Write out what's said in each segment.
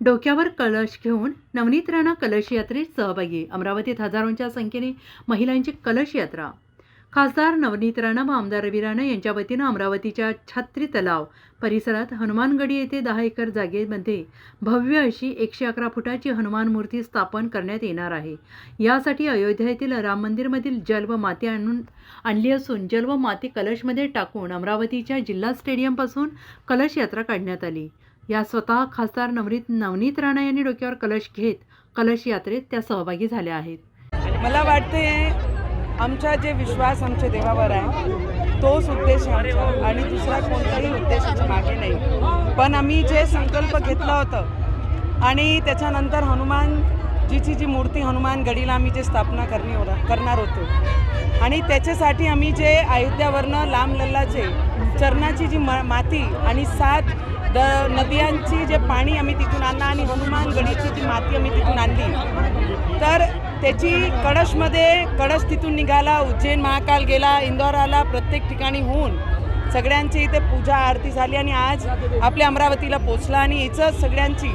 डोक्यावर कलश घेऊन नवनीत राणा कलश यात्रेत सहभागी. अमरावतीत हजारोंच्या संख्येने महिलांची कलश यात्रा. खासदार नवनीत राणा व आमदार रवी राणा यांच्या वतीनं अमरावतीच्या छत्री तलाव परिसरात हनुमानगडी येथे दहा एकर जागेमध्ये भव्य अशी एकशे अकरा फुटाची हनुमान मूर्ती स्थापन करण्यात येणार आहे. यासाठी अयोध्या येथील राम मंदिरमधील जल व माती आणून आणली असून जल व माती कलशमध्ये टाकून अमरावतीच्या जिल्हा स्टेडियमपासून कलश यात्रा काढण्यात आली. या स्वतः खासदार नवनीत नवनीत राणा यांनी डोक्यावर कलश घेत कलश यात्रेत त्या सहभागी झाल्या आहेत. मला वाटते आमचा जे विश्वास आमच्या देवावर आहे तोच उद्देश आमचा आणि दुसरा कोणताही उद्देशाच्या मागे नाही. पण आम्ही जे संकल्प घेतला होतं आणि त्याच्यानंतर हनुमान जीची जी मूर्ती हनुमान गडीला आम्ही जे स्थापना करणे हो करणार होतो. आणि त्याच्यासाठी आम्ही जे अयोध्यावरनं लांब लल्लाचे चरणाची जी म माती आणि सात द नद्यांची जे पाणी आम्ही तिथून आणलं आणि हनुमानगडीची जी माती आम्ही तिथून आणली. तर त्याची कळशमध्ये कळश तिथून निघाला उज्जैन महाकाल गेला इंदोर आला प्रत्येक ठिकाणी होऊन सगळ्यांची इथे पूजा आरती झाली आणि आज आपल्या अमरावतीला पोचला आणि हिचं सगळ्यांची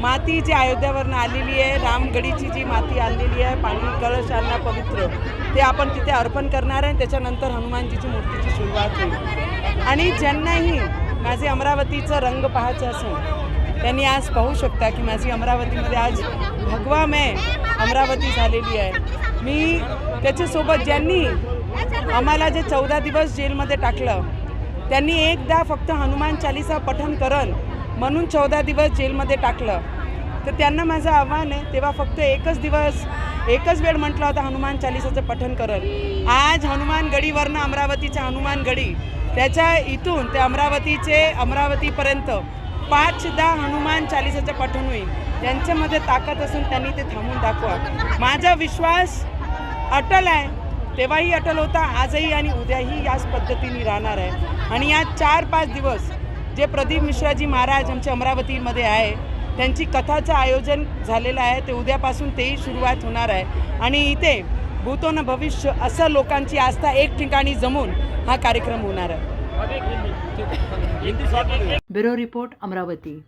माती जी अयोध्यावरनं आलेली आहे रामगडीची जी माती आणलेली आहे पाणी कळश आणला पवित्र ते आपण तिथे अर्पण करणार आहे आणि त्याच्यानंतर हनुमानजीची मूर्तीची सुरुवात होईल. आणि ज्यांनाही माझे अमरावतीचं रंग पाहायचं असेल त्यांनी आज पाहू शकता की माझी अमरावतीमध्ये आज भगवा मैं अमरावती झालेली आहे. मी त्याच्यासोबत ज्यांनी आम्हाला जे चौदा दिवस जेलमध्ये टाकलं त्यांनी एकदा फक्त हनुमान चालिसा पठन करण म्हणून चौदा दिवस जेलमध्ये टाकलं. तर त्यांना माझं आव्हान आहे तेव्हा फक्त एकच दिवस एकच वेळ म्हटलं होता हनुमान चालिसाचं पठन करल आज हनुमान गडीवरनं अमरावतीचा हनुमान गडी त्याच्या इथून ते अमरावतीचे अमरावतीपर्यंत पाच दहा हनुमान चालीसाचं पठण होईल ज्यांच्यामध्ये ताकद असून त्यांनी ते थांबून दाखवा. माझा विश्वास अटल आहे. तेव्हाही अटल होता आजही आणि उद्याही याच पद्धतीने राहणार आहे. आणि या चार पाच दिवस जे प्रदीप मिश्राजी महाराज आमच्या अमरावतीमध्ये आहे त्यांची कथाचं आयोजन झालेलं आहे ते उद्यापासून तेही सुरुवात होणार आहे. आणि इथे भूतो न भविष्य असं लोकांची आस्था एक ठिकाणी जमून हा कार्यक्रम होणार आहे. Bureau report Amravati.